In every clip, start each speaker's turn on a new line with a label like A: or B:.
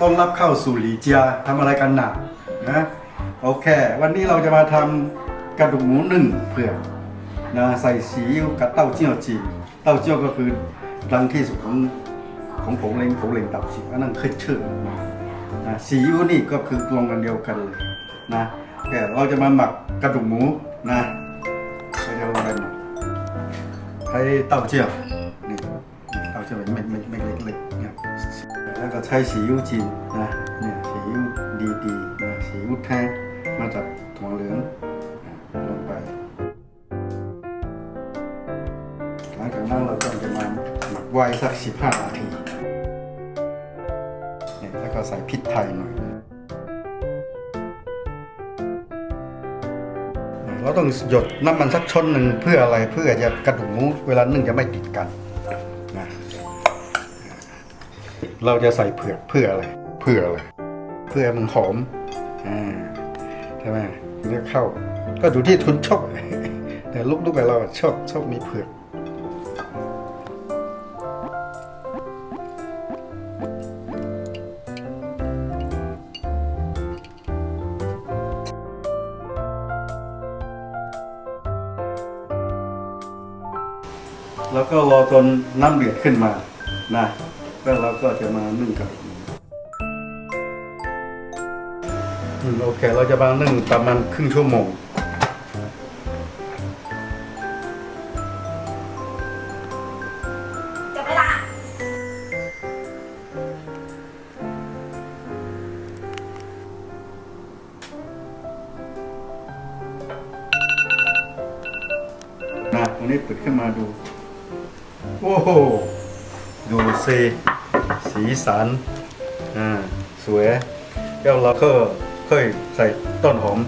A: ต้อนรับเข้าสู่หลีเจียทำอะไรกันหนักนะโอเค วันนี้เราจะมาทำกระดูกหมูหนึ่งเผือกนะใส่ซีอิ๊วกับเต้าเจี้ยวจีเต้าเจี้ยวก็คือดังที่สุดของของผงเล้งผงเล้งต้าจีอันนั้นคือชื่อนะซีอิ๊วนี่ก็คือรวมกันเดียวกันเลยนะโอเคเราจะมาหมักกระดูกหมูนะเราจะลงไปหมักใช้เต้าเจี้ยว เต้าเจี้ยวเม็ดเม็ดเม็ดเล็กๆเนี่ยแล้วก็ใช้สีอิ๊วจีนนะเนี่ยสีอิ๊วดีๆนะสีอิ๊วแท้มาจากถั่วเหลืองนลงไปหลังจากนั้นเราก็จะมาหมักไว้สัก 15 นาทีเนี่ยแล้วก็ใส่พริกไทยหน่อยเราต้องหยดน้ำมันสักช้อนหนึ่งเพื่ออะไรเพื่อจะกระดูกหมูเวลานึ่งจะไม่ติดกัน นะเราจะใส่เผือกเพื่ออะไรเพื่ออะไรเพื่อมันหอมอ่าใช่ไหมมันจะเข้า ก็ดูที่ทุนชอบแต่ลูกๆกับเราชอบชอบมีเผือก แล้วก็รอจนน้ำเดือดขึ้นมานะแล้วเราก็จะมานึ่งกับอืมโอเค เราจะมานึ่งประมาณครึ่งชั่วโมง
B: จับเวลา
A: นะตรงนี้เปิดขึ้นมาดู โอ้โห ดูสิสีสัน อ่า สวย แล้วเราก็ค่อยใส่ต้นหอม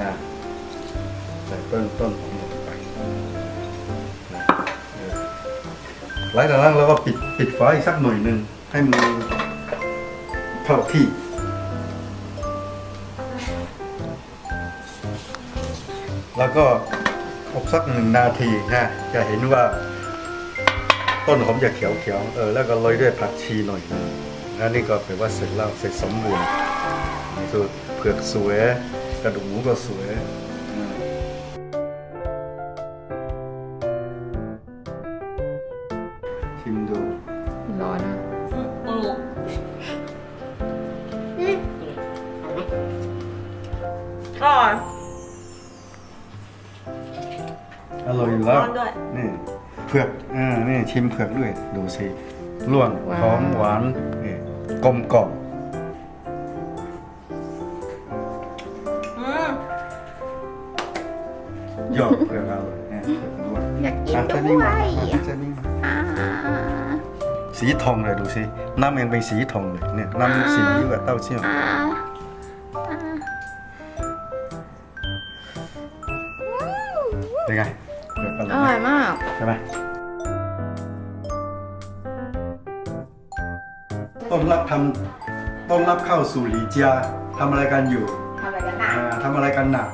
A: นะใส่ต้นต้นหอมลงไปนะหลังจากนั้นเราก็ปิดปิดฝาอีกสักหน่อยหนึ่งให้มันเข้าที่ แล้วก็อบสักหนึ่งนาทีนะจะเห็นว่า ต้นหอมจะเขียวๆเออแล้วก็โรยด้วยผักชีหน่อยนึงแล้วนี่ก็แปลว่าเสร็จแล้วเสร็จสมบูรณ์คือเผือกสวย กระดูกหมูก็สวยอืมชิมดู
C: ร้อนอะ
B: มึงอร่อย
A: ร่อยอยู่แล้ว
B: ร้อนด้วย
A: นี่เผือกอ่านี่ชิมเผือกด้วย ดูสิร่วนหอมหวานนี่กลมกล่อม
B: อืม
A: ยอดเผือกอร่อยเนี่ยเผือกร่วน
C: อยากกิน
A: อะ
C: ด้
A: เจะนิ่ง
C: ว
A: มายอะเจะนิ่งมา
C: อ่า
A: สีทองเลยดูสิน้ำยังเป็นสีทองเลยเนี่ยน้ำสีอยู่กับเต้าเจี้ยว
C: อ่าอ่า
A: เป็นไง เผือกอ
C: อ
A: ร่
C: ร่
A: อ
C: อยย
A: ไหม
C: มาก
A: ใช่ไหมต้อนรับทำต้อนรับเข้าสู่หลีเจียทำอะไรกันอยู่
B: ทำอะไรกันนะ
A: อ่าทำอะไรกันหนัก